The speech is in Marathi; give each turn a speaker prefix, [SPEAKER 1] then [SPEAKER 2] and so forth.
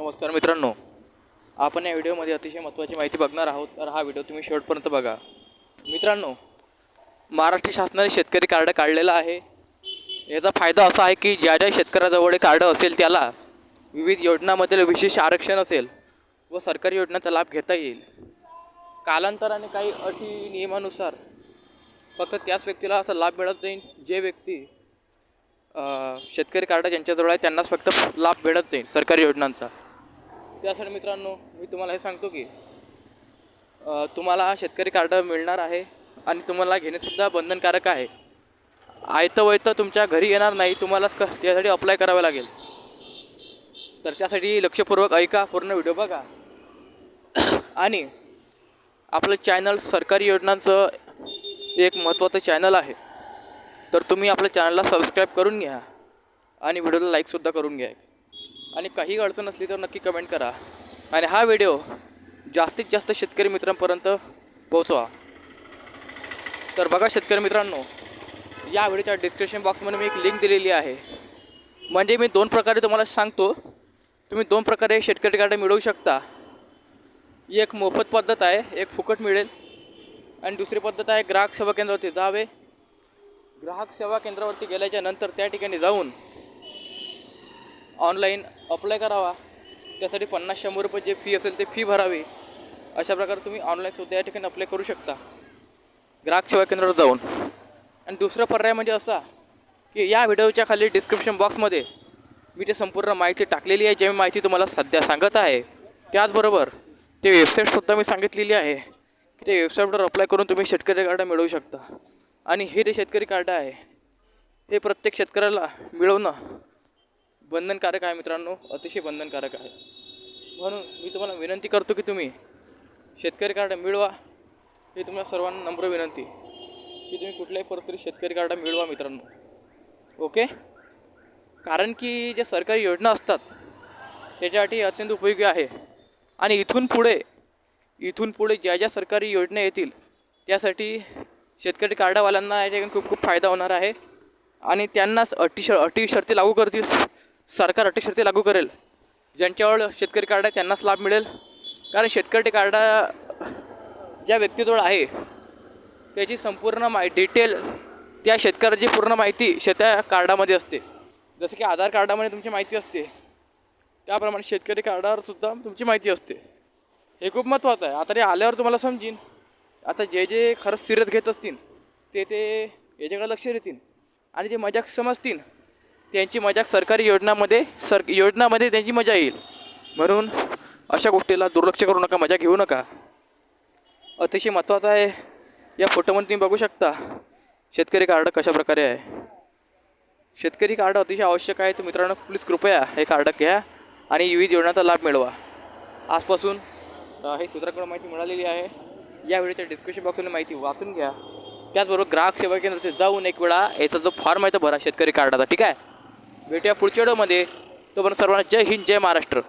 [SPEAKER 1] नमस्कार मित्रांनो. आपण या व्हिडिओमध्ये अतिशय महत्त्वाची माहिती बघणार आहोत. तर हा व्हिडिओ तुम्ही शेवटपर्यंत बघा. मित्रांनो महाराष्ट्र शासनाने शेतकरी कार्ड काढलेलं आहे. याचा फायदा असा आहे की ज्या ज्या शेतकऱ्याजवळ कार्ड असेल त्याला विविध योजनामधील विशेष आरक्षण असेल व सरकारी योजनांचा लाभ घेता येईल. कालांतराने काही अटी नियमानुसार फक्त त्याच व्यक्तीला असा लाभ मिळत जाईल. जे व्यक्ती शेतकरी कार्ड ज्यांच्याजवळ आहे त्यांनाच फक्त लाभ मिळत जाईल सरकारी योजनांचा. त्यासाठी मित्रांनो मी तुम्हाला हे सांगतो की तुम्हाला शेतकरी कार्ड मिळणार आहे आणि तुम्हाला घेणेसुद्धा बंधनकारक आहे. आयतं वयतं तुमच्या घरी येणार नाही तुम्हालाच क त्यासाठी अप्लाय करावं लागेल. तर त्यासाठी लक्षपूर्वक ऐका पूर्ण व्हिडिओ बघा. आणि आपलं चॅनल सरकारी योजनांचं एक महत्त्वाचं चॅनल आहे. तर तुम्ही आपल्या चॅनलला सबस्क्राईब करून घ्या आणि व्हिडिओला लाईकसुद्धा करून घ्या. आणि काही अडचण असली तर नक्की कमेंट करा. आणि हा व्हिडिओ जास्तीत जास्त शेतकरी मित्रांपर्यंत पोहोचवा. तर बघा शेतकरी मित्रांनो या व्हिडिओच्या डिस्क्रिप्शन बॉक्समध्ये मी एक लिंक दिलेली आहे. म्हणजे मी दोन प्रकारे तुम्हाला सांगतो. तुम्ही दोन प्रकारे शेतकरी कार्ड मिळवू शकता. एक मोफत पद्धत आहे एक फुकट मिळेल. आणि दुसरी पद्धत आहे ग्राहक सेवा केंद्रावरती जावे. ग्राहक सेवा केंद्रावरती गेल्याच्यानंतर त्या ठिकाणी जाऊन ऑनलाईन अप्लाय करावा. त्यासाठी पन्नास शंभर रुपये जे फी असेल ते फी भरावी. अशा प्रकारे तुम्ही ऑनलाईनसुद्धा या ठिकाणी अप्लाय करू शकता. ग्राहक सेवा केंद्रावर जाऊन. आणि दुसरा पर्याय म्हणजे असा की या व्हिडिओच्या खाली डिस्क्रिप्शन बॉक्समध्ये मी ते संपूर्ण माहिती टाकलेली आहे जे मी माहिती तुम्हाला सध्या सांगत आहे. त्याचबरोबर ते वेबसाईटसुद्धा मी सांगितलेली आहे की ते वेबसाईटवर अप्लाय करून तुम्ही शेतकरी कार्ड मिळवू शकता. आणि हे जे शेतकरी कार्ड आहे हे प्रत्येक शेतकऱ्याला मिळवणं बंधनकारक आहे मित्रांनो अतिशय बंधनकारक आहे. म्हणून मी तुम्हाला विनंती करतो की तुम्ही शेतकरी कार्ड मिळवा. हे तुम्हाला सर्वांना नम्र विनंती. की तुम्ही कुठल्याही परतरी शेतकरी कार्ड मिळवा मित्रांनो. ओके कारण की ज्या सरकारी योजना असतात त्याच्यासाठी अत्यंत उपयोगी आहे. आणि इथून पुढे इथून पुढे ज्या ज्या सरकारी योजना येतील त्यासाठी शेतकरी कार्डवाल्यांना याच्याकडून खूप खूप फायदा होणार आहे. आणि त्यांनाच अटी श अटी शर्ती लागू करतील. सरकार अटी शर्ती लागू करेल. ज्यांच्यावर शेतकरी कार्ड आहे त्यांनाच लाभ मिळेल. कारण शेतकरी कार्ड ज्या व्यक्तीजवळ आहे त्याची संपूर्ण माहि डिटेल त्या शेतकऱ्याची पूर्ण माहिती शेत्या कार्डामध्ये असते. जसं की आधार कार्डामध्ये तुमची माहिती असते. त्याप्रमाणे शेतकरी कार्डावर सुद्धा तुमची माहिती असते. हे खूप महत्त्वाचं आहे. आता ते आल्यावर तुम्हाला समजीन. आता जे जे खरंच सिरियस घेत असतील ते ते याच्याकडे लक्ष देतील. आणि जे मजाक समजतील त्यांची मजाक सरकारी योजनामध्ये सर योजनामध्ये त्यांची मजा येईल. म्हणून अशा गोष्टीला दुर्लक्ष करू नका मजा घेऊ नका. अतिशय महत्त्वाचं आहे या फोटोमध्ये तुम्ही बघू शकता शेतकरी कार्ड कशा प्रकारे आहे. शेतकरी कार्ड अतिशय आवश्यक आहे. तर मित्रांनो प्लीज कृपया हे कार्ड घ्या आणि विविध योजनांचा लाभ मिळवा. आजपासून हे सूत्राकडून माहिती मिळालेली आहे. या व्हिडिओच्या डिस्क्रिप्शन बॉक्समध्ये माहिती वाचून घ्या. त्याचबरोबर ग्राहक सेवा केंद्रात जाऊन एक वेळा याचा जो फॉर्म आहे तो भरा शेतकरी कार्डाचा. ठीक आहे? भेटूया पुढच्या व्हिडिओमध्ये. तोपर्यंत सर्वांना जय हिंद जय महाराष्ट्र.